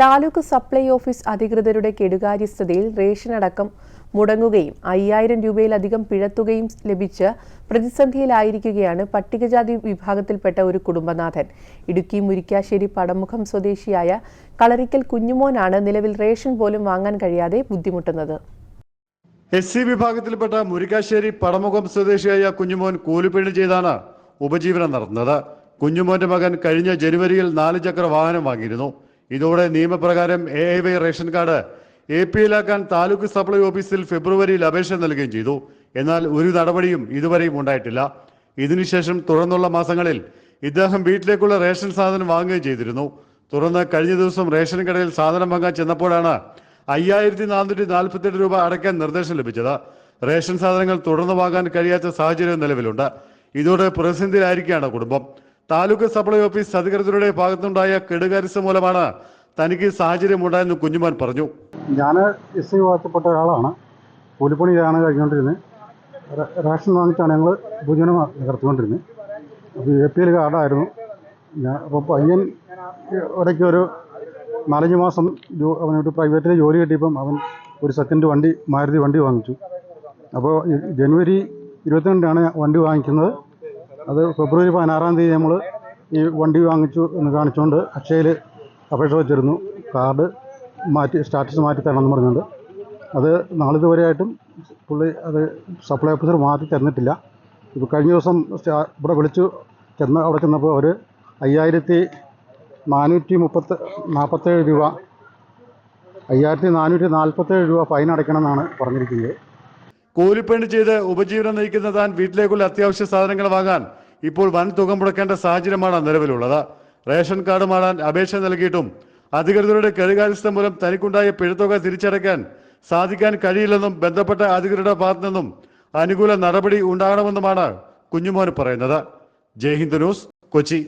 Taluk supply office അധികൃതരുടെ കെടുകാര്യസ്ഥതയിൽ ration അടക്കം മുടങ്ങുകയും അയ്യായിരം രൂപയിലധികം പിഴത്തുകയും ലഭിച്ച് പ്രതിസന്ധിയിലായിരിക്കുകയാണ് പട്ടികജാതി വിഭാഗത്തിൽപ്പെട്ട ഒരു കുടുംബനാഥൻ. ഇടുക്കി മുരിക്കാശ്ശേരി പടമുഖം സ്വദേശിയായ കളറിക്കൽ കുഞ്ഞുമോനാണ് നിലവിൽ റേഷൻ പോലും വാങ്ങാൻ കഴിയാതെ ബുദ്ധിമുട്ടുന്നത്. എസ് സി വിഭാഗത്തിൽപ്പെട്ട മുരിക്കാശ്ശേരി പടമുഖം സ്വദേശിയായ കുഞ്ഞുമോൻ കൂലിപ്പണി ചെയ്താണ് ഉപജീവനം നടത്തുന്നത് കുഞ്ഞുമോന്റെ മകൻ കഴിഞ്ഞ ജനുവരിയിൽ നാല് ചക്ര വാഹനം വാങ്ങിയിരുന്നു. ഇതോടെ നിയമപ്രകാരം A I Y ration card A P എല്ലാക്കാൻ taluk supply ഓഫീസിൽ ഫെബ്രുവരിയിൽ അപേക്ഷ നൽകുകയും ചെയ്തു. എന്നാൽ ഒരു നടപടിയും ഇതുവരെയും ഉണ്ടായിട്ടില്ല. ഇതിനുശേഷം തുടർന്നുള്ള മാസങ്ങളിൽ ഇദ്ദേഹം വീട്ടിലേക്കുള്ള റേഷൻ സാധനം വാങ്ങുകയും ചെയ്തിരുന്നു. തുടർന്ന് കഴിഞ്ഞ ദിവസം റേഷൻ കടയിൽ സാധനം വാങ്ങാൻ ചെന്നപ്പോഴാണ് അയ്യായിരത്തി നാനൂറ്റി നാൽപ്പത്തെട്ട് രൂപ അടയ്ക്കാൻ നിർദ്ദേശം ലഭിച്ചത്. റേഷൻ സാധനങ്ങൾ തുടർന്ന് വാങ്ങാൻ കഴിയാത്ത സാഹചര്യം നിലവിലുണ്ട്. ഇതോടെ പ്രതിസന്ധിയിലായിരിക്കുകയാണ് കുടുംബം. താലൂക്ക് സപ്ലൈ ഓഫീസ് അധികൃതരുടെ ഭാഗത്തുണ്ടായ കെടുകാര്യസ്ഥ മൂലമാണ് തനിക്ക് സാഹചര്യം ഉണ്ടായെന്ന് കുഞ്ഞുമാൻ പറഞ്ഞു. ഞാൻ എസ് ഐ വിഭാഗത്തിൽപ്പെട്ട ഒരാളാണ്. കൂലിപ്പണിയാണ് കഴിഞ്ഞുകൊണ്ടിരുന്നത്. റേഷൻ വാങ്ങിച്ചാണ് ഞങ്ങൾ ഭോജനം നടത്തിക്കൊണ്ടിരുന്നത് അപ്പോൾ എ പി എൽ കാർഡായിരുന്നു. ഞാൻ അപ്പോൾ പയ്യൻ ഇടയ്ക്ക് ഒരു നാലഞ്ച് മാസം ജോ അവനൊരു പ്രൈവറ്റിൽ ജോലി കിട്ടിയപ്പം അവൻ ഒരു സെക്കൻഡ് വണ്ടി മാരുതി വണ്ടി വാങ്ങിച്ചു. അപ്പോൾ ജനുവരി ഇരുപത്തിരണ്ടിനാണ് ഞാൻ വണ്ടി വാങ്ങിക്കുന്നത്. അത് ഫെബ്രുവരി പതിനാറാം തീയതി നമ്മൾ ഈ വണ്ടി വാങ്ങിച്ചു എന്ന് കാണിച്ചുകൊണ്ട് അക്ഷയയിൽ അപേക്ഷ വെച്ചിരുന്നു. കാർഡ് മാറ്റി സ്റ്റാറ്റസ് മാറ്റി തരണമെന്ന് പറഞ്ഞുകൊണ്ട് അത് നാളിതുവരെയായിട്ടും പുള്ളി അത് സപ്ലൈ ഓഫീസർ മാറ്റി തന്നിട്ടില്ല. ഇപ്പോൾ കഴിഞ്ഞ ദിവസം ഇവിടെ വിളിച്ചു ചെന്ന് അവിടെ ചെന്നപ്പോൾ അവർ അയ്യായിരത്തി നാനൂറ്റി മുപ്പത്ത് നാൽപ്പത്തേഴ് രൂപ അയ്യായിരത്തി നാനൂറ്റി നാൽപ്പത്തേഴ് രൂപ ഫൈൻ അടയ്ക്കണം എന്നാണ് പറഞ്ഞിരിക്കുന്നത്. കൂലിപ്പണി ചെയ്ത് ഉപജീവനം നയിക്കുന്ന താൻ വീട്ടിലേക്കുള്ള അത്യാവശ്യ സാധനങ്ങൾ വാങ്ങാൻ ഇപ്പോൾ വൻ തുക മുടക്കേണ്ട സാഹചര്യമാണ് നിലവിലുള്ളത്. റേഷൻ കാർഡ് മാറാൻ അപേക്ഷ നൽകിയിട്ടും അധികൃതരുടെ കെടുകാര്യസ്ഥ മൂലം തനിക്കുണ്ടായ പിഴത്തുക തിരിച്ചടയ്ക്കാൻ സാധിക്കാൻ കഴിയില്ലെന്നും ബന്ധപ്പെട്ട അധികൃതരുടെ ഭാഗത്തു നിന്നും അനുകൂല നടപടി ഉണ്ടാകണമെന്നുമാണ് കുഞ്ഞുമോൻ പറയുന്നത്. ജയ് ഹിന്ദ് ന്യൂസ് കൊച്ചി.